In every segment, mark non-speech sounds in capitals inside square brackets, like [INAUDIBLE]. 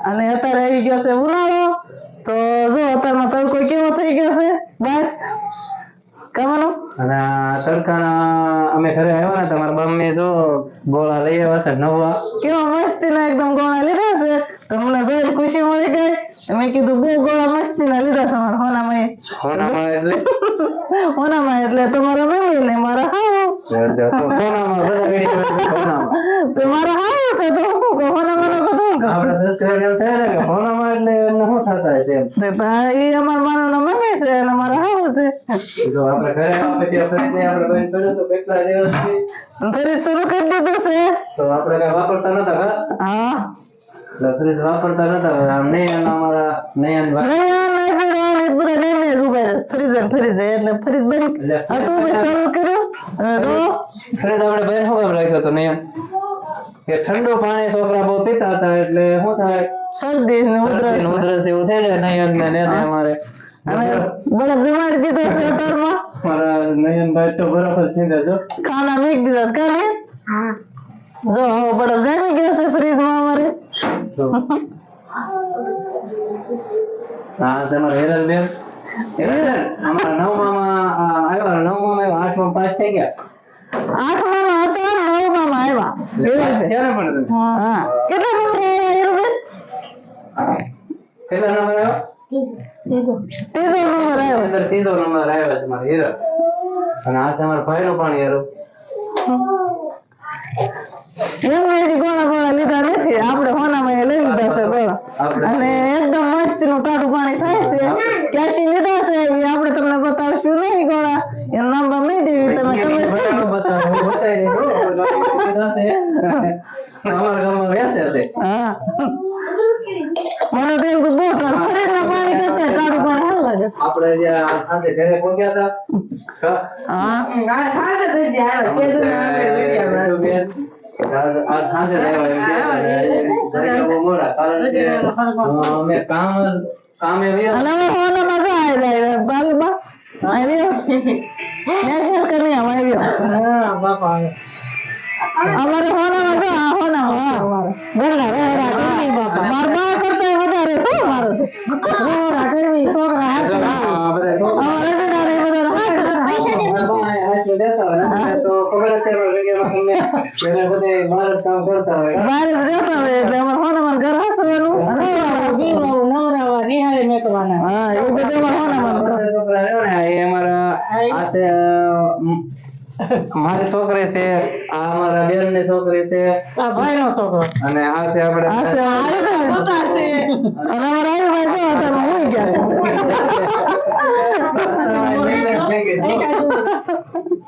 અને અત્યારે આવી ગયો છે ઉનાળો. તો જો અત્યારનો તડકો કેવો થઈ ગયો છે? બસ. કમાનો અને તડકાના અમે ઘરે આવ્યા ને તમારા મમ્મી જો ગોળા લઈ આવ્યા છે નવા. કેવા મસ્તીના એકદમ ગોળા લીધા છે. તમને જોઈ ખુશી મળી ગઈ. મેં કીધું બહુ ગોળા મસ્તી ના લીધા છે મારા હોનામાં હોનામાં એટલે? [LAUGHS] હોનામાં એટલે તમારા મમ્મી ને મારા હા સોનામાં હા તો મારા તો નો કહું કહું. આપણે સબસ્ક્રાઇબર થયા કે સોનામાં એટલે એમને શું થતા છે તો ઈ અમારા માનો મમ્મી છે અને મારો હા છે. તો આપણે ઘરે પછી આપણે આપણે બંધ કર્યું તો કેટલા દિવસથી ઘરે શરૂ કરી દીધું છે. તો આપણે કઈ વાપરતા નતા હા. એટલે ફ્રીજ વાપરતા નતા આમ નહીં અમારા નહીં, ઊભા રહે. ફ્રીઝર, ફ્રીઝર, એટલે ફરી બંધ હતું, મેં શરૂ કર્યું. હવે તો ફ્રીજ આપણે બહાર શું કામ રાખ્યો તો નયન કે ઠંડુ પાણી છોકરા બહુ પીતા હતા એટલે શું થાય? શરદી ને ઉધરસ શરદી ને ઉધરસ એવું થઈ જાય નયન ને ને અમારે. અને બડા બીમાર દીધો છે અત્યારમાં. મારા નયનભાઈ તો બરફ જ સીધે જો. ખાના મૂકી દીધા છે, કાલે? જો હવે બરફ જામી ગયો છે ફ્રીજમાં અમારે? તો [LAUGHS] હા તમારે હેરલબેન હેરલબેન અમારા નવમામાં આવ્યા નવમામાં આવ્યા આઠમાં પાસ થઈ ગયા? આઠમામાં હતા નવમામાં આવ્યા. એવું છે. ક્યારે પણ હા. કેટલા નંબર આવ્યા? કેટલા નંબર આવ્યો? ત્રીજો. નંબર આવ્યો. ત્રીજો નંબર આવ્યો તમારે હીરો. અને આ તમારા ભાઈનો પણ હીરો. એમ ગોળા ગોળા લીધા નથી. આપણે હોનામાં લઈ લીધા છે ગોળા. અને એકદમ મસ્તનું ટાઢું પાણી થાય છે. ક્યાંથી લીધા છે એ આપણે તમને બતાવશું નહીં ગોળા. એનું નામ બામ નહીં દેવી તમે. બતાવો, હું હો. હા. મને તો એવું બહુ ફરીના પાણી કરતા ટાઢું પાણી. આપણે જે સાંજે ઘરે પહોંચ્યા હતા હા. આ મેં [LAUGHS] અમારે હોનામાં જો આ હોનામાં હા અમારે ગરડા રહેરા કરવી બાપા માર બા કરતા વધારે શું મારો? છોકરા છોકરા મારી છોકરી છે આ અમારા બેનની છોકરી છે. આ ભાઈનો છોકરો. અને આ છે આપણે આ છે [LAUGHS] [LAUGHS] આ પોતા છે અને અમારા ભાઈ ગયા બધા છોકરા મારા મમ્મી નો બધા રહ્યા અને અમે બધા કામે નહીં આવે અ, કામ તો કરવું જ પડે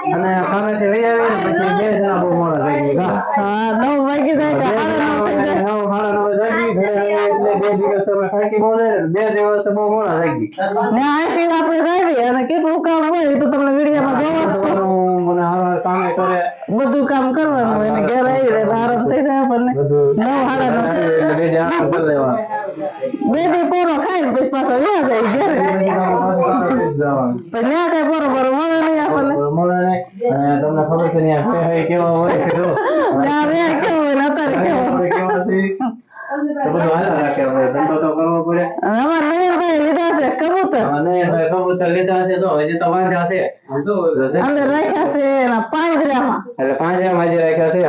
અને કબૂતર તો મિત્રો તમને બતાવ્યા જ નથી હો વિડીયોમાં હાથ બતાવે તમને કબૂતર ઉતારો માટે. અને એક તો જો કે અને કામેથી લઈ આવી પછી બે જણા બહુ મોડા થઈ ગયા. હા નવ વાગી જાય નવ થઈ જાય. નવ સાડા નવે જાગી ઘરે એટલે બે દિવસ અમે થાકી બહુ જાય બે દિવસ બહુ મોડા જાગી ને આશી આપણે જાવી અને કેટલું કામ હોય એ તો તમને વિડીયોમાં જોવા જ મને હારા કામે કરે. બધું કામ કરવાનું એને ઘેર આવી રહે આરામ થઈ જાય આપણને. બધું નવ સાડા નવ. એટલે બે જણા કરી લેવા બે પૂરો ખાઈ પછી પાછો વ્યા જાય ઘેર. પછી ત્યાં કઈ બરોબર મળે નહીં આપણને. મળે નહીં. તમને ખબર છે ને આ કહેવાય કેવો હોય જો. ત્યાં વ્યા કેવો હોય અત્યારે કેવો? આપણે કેવા તો બધું હાલ્યા રાખે આપણે. ધંધો તો કરવો પડે. અને અમારા લીધા છે કબૂતર. અને ભાઈ કબૂતર લીધા છે તો હજી તો વાંધા છે. અંદર રાખ્યા છે એના પાંજરામાં. એટલે પાંજરામાં હજી રાખ્યા છે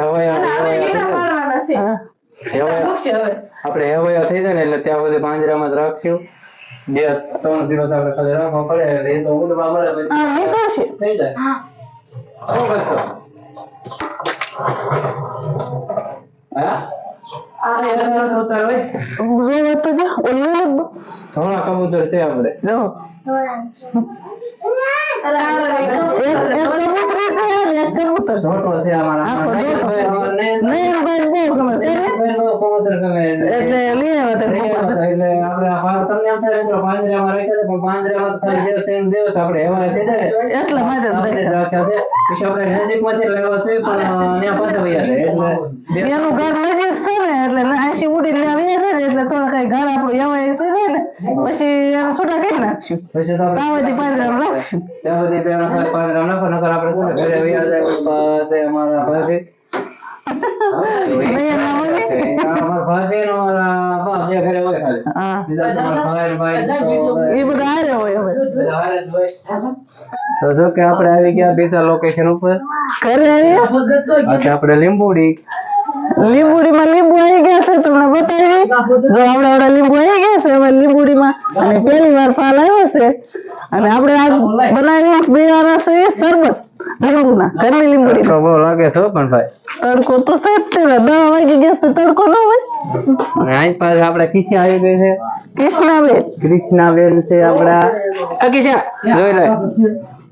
હવે. આપણે હેવયા થઈ જાય ને એટલે ત્યાં સુધી પાંજરામાં જ રાખશું બે ત્રણ દિવસ આપણે ખાલી રાખવા પડે એટલે એ તો ઉડવા મળે થઈ જાય શું કરશો? હા? આ હેરનો તો ઉતાર હોય. જોવો તો જો ઓલું ઘણા કબૂતર છે આપણે જો એટલે નજીક છે ને એટલે લઈ ઉડી લેવા ને એટલે થોડા કઈ ઘર આપણું એવાય થઈ જાય ને. પછી એને છૂટા કરી નાખશું. પછી તો આપણે પાંજરામાં રાખશું. ત્યાં બધી પેલા ખાલી પાંજરામાં નાખો નકર આપણે ઘરે વહી જાય પાસે અમારા ભાભી. આપણે આવી ગયા બીજા લોકેશન ઉપર. ઘરે આપણે લીંબુડી. લીંબુડીમાં લીંબુ આવી ગયા છે તમને બતાવી. જો આવડા આવડા લીંબુ આવી ગયા છે હવે લીંબુડીમાં. અને પહેલી વાર ફાલ આવ્યો છે. અને આપણે આ બનાવી પીવાના છે શરબત લીંબુના ઘરની લીંબુડી. તડકો બહુ લાગે છે પણ ભાઈ. તડકો તો છે જ દવા વાગી ગયા છે તડકો ન હોય. અને આજ પાસે આપણે કિસ્સા આવી ગઈ છે. કૃષ્ણાબેન. કૃષ્ણાબેન છે આપણા. આ કિસ્સા જોઈ લે.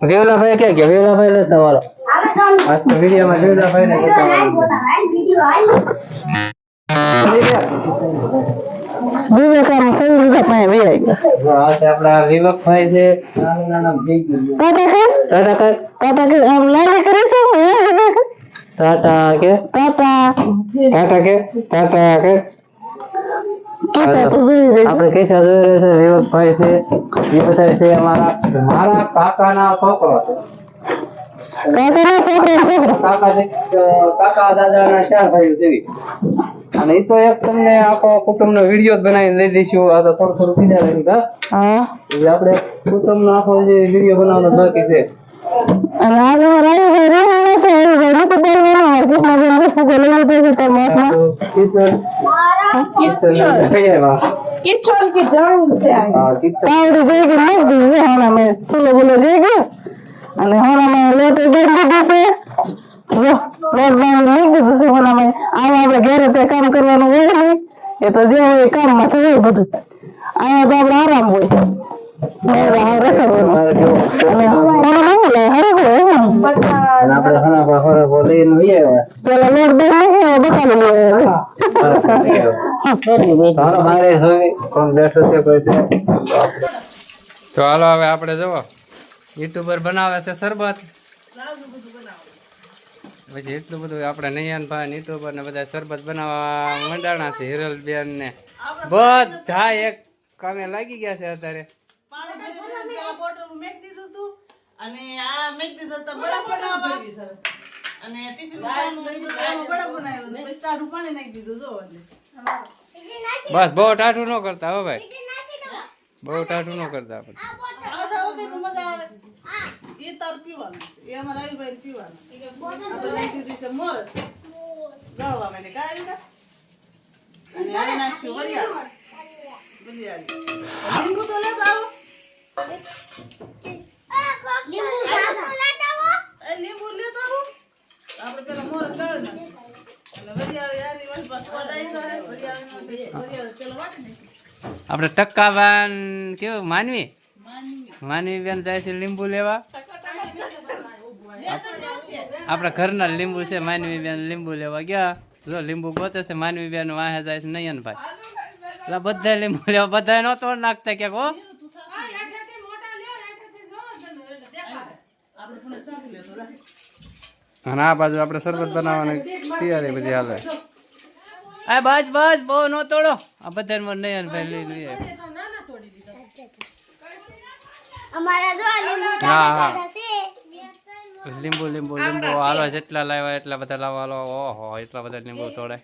વેવલાભાઈ ક્યાં ગયા? વેવલાભાઈ લે તમારો આજ તો વિડીયોમાં વેવલાભાઈ ને બતાવવાનું છે. વિવેકાનંદ સહી લીધા પાસે વી આવી ગયા. આપણા વિવેકભાઈ છે. નાના નાના big ટાટા કે? ટાટા કર ટાટા કે આમ લાલી કરી છે ને? ટાટા કે? ટાટા ટાટા કે? ટાટા કે. આપણે કૈસા જોઈ રહ્યા છે વિવેકભાઈ છે એ બધા છે અમારા મારા કાકાના છોકરો છે. કાકાના છોકરા ને છોકરા કાકા દાદાના ચાર ભાઈઓ જેવી. અને એ તો એક તમને આખો કુટુંબનો વીડિયો જ બનાવીને લઈ દઈશું. આ તો થોડું થોડું કીધા રહ્યું કા હા. એટલે આપણે કુટુંબનો આખો જે વીડિયો બનાવવાનો બાકી છે. કિચન કિચન છે આ. કિચન આવડી ગઈ નાખ દીધી છે સુલો બોલો જઈ ગયો? અને હોનામાં લોટ ગળી દીધો છે. જો લોટ બાંધી નાખી દીધું છે હોનામાં આમાં આપણે ઘરે તે કામ કરવાનું હોય નહીં એ તો જે હોય એ કામમાં થયું બધું. આવા તો આપણે આરામ હોય. તો હાલો હવે આપણે જુઓ યુટ્યુબર બનાવે છે શરબત? પછી એટલું બધું આપણે નૈયાનભાઈ યુટ્યુબર ને બધા શરબત બનાવવા મંડાણા છે હિરલબેન ને. બધા એક કામે લાગી ગયા છે અત્યારે. પાણી ભરી ભરીને પેલા બોટલ મેક દીધું તું અને આ મેક દીધું તો બરફ બનાવવા. અને ટિફિન પાણી મૂક્યું તો એમાં બરફ બનાવ્યું. પછી તારું પાણી નાખી દીધું જો બસ બહુ ટાઢું ન કરતા હો ભાઈ. બહુ ટાઢું ન કરતા નાખી વરિયાળી વરિયાળી લીંબુ તો લેતા આવો. એ લીંબુ લેતા આપણે પેલા મોરસ ગાળી અને વરિયાળી હારી વળી પાછું જાય વરિયાળીનો વરિયાળી. પેલા વાટી. આપણે ટક્કાવાન કેવું માનવી? માનવી. માનવી બેન જાય છે લીંબુ લેવા. આપણા ઘરના લીંબુ છે માનવી બેન લીંબુ લેવા ગયા. જો લીંબુ ગોતે છે માનવી બેન વાહે જાય છે નયનભાઈ એટલે બધા લીંબુ લેવા બધા નો તોડ નાખતા ક્યાંક હો? આપણે થોડા સાંભળી લેતો જા. અને આ બાજુ આપણે શરબત બનાવવાની તૈયારી બધી હાલે. આ બસ બસ બહુ નો તોડો આ બધા નહીં લઈ નહીં અમારા જો લીંબુ હા હા લીંબુ લીંબુ લીંબુ હાલો જેટલા લાવ્યા એટલા બધા લાવવા હાલો ઓહો એટલા બધા લીંબુ તોડે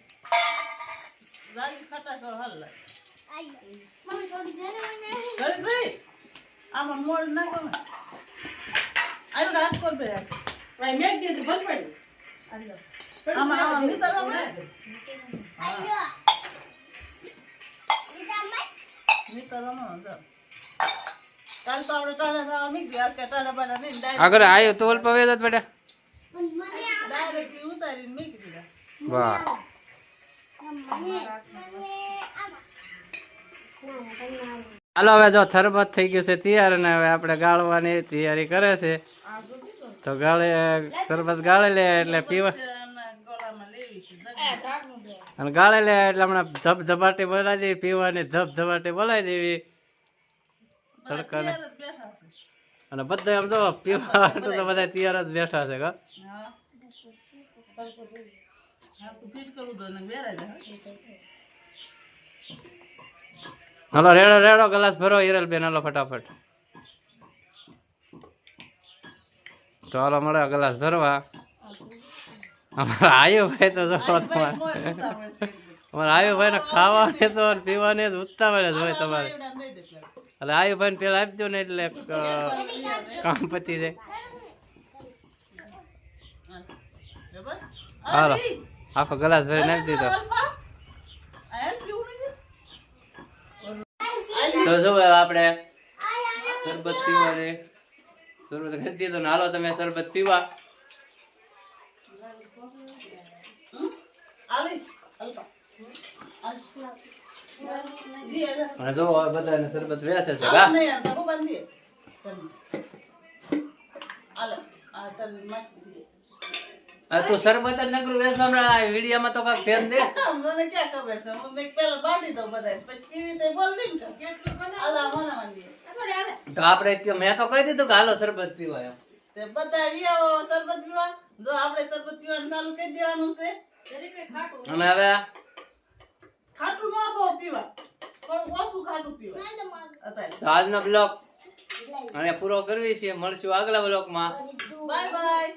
મને. આમાં મોળ નાખો ને. આવ્યું રાત કર બે હાથ. આમાં આમાં નીતરવા પડે. આયો બીજા મત નીતરવામાં જો. કાલ તો આપણે ટાઢા થવા મીકી આજ કાંઈ ટાઢા બાઢા નહીં ડાયરેક્ટ આગળ આવ્યો તો અલ્પ વેદ બેટા ઉતારીને વાહ હાલો હવે જો થરબત થઈ ગયું છે તૈયાર અને હવે આપણે ગાળવાની તૈયારી કરે છે તો ગાળે શરબત ગાળે લે એટલે પીવા અને ગળામાં લેવી છે જગ. અને ગાળે લે એટલે હમણાં ધબ ધબાટી બોલાવી દેવી પીવાની ધબ ધબાટી બોલાવી દેવી. તડકાને. અને બધા એમ તો પીવા તો બધા તૈયાર જ બેઠા છે કા. હાલો રેડો રેડો ગ્લાસ ભરો હિરલ બેન હલો ફટાફટ. ચાલો મળે ગ્લાસ ભરવા. અમારા આયુભાઈ તો જો ભાઈ મોય ઉતાવળ છે. ને ખાવાને તો પીવાની તો ઉતાવળ જ હોય તમારે એટલે આયુભાઈ ને પેલા આપજો ને એટલે કામ પતી જાય. જો. હાલો. આખો ગ્લાસ ભરીને આપી દીધો? તો જો આપણે શરબત પીવા રે શરબત કરી દીધો ને હાલો તમે શરબત પીવા અને જો બધાને શરબત વેચે છે હા નહીં. આ તું શરબત જ નકરું વેચ હમણાં વિડીયોમાં તો કાંઈક ધ્યાન દે. [LAUGHS] મને ક્યાં ખબર છે? મેં પેલા બાંધી દઉં બધા પછી પીવી તો બોલવી ને આલા મને વાંધી તો આપણે મેં તો કહી દીધું કે હાલો શરબત પીવા એમ. બધા શરબત પીવા? જો આપણે શરબત પીવાનું ચાલુ કરી દેવાનું છે. અને હવે ખાટું ન બહુ પીવા. પણ ઓછું ખાટું પીવા. અત્યારે. આજનો બ્લોક અને પૂરો કરવી છે. મળશું આગલા બ્લોકમાં બાય બાય.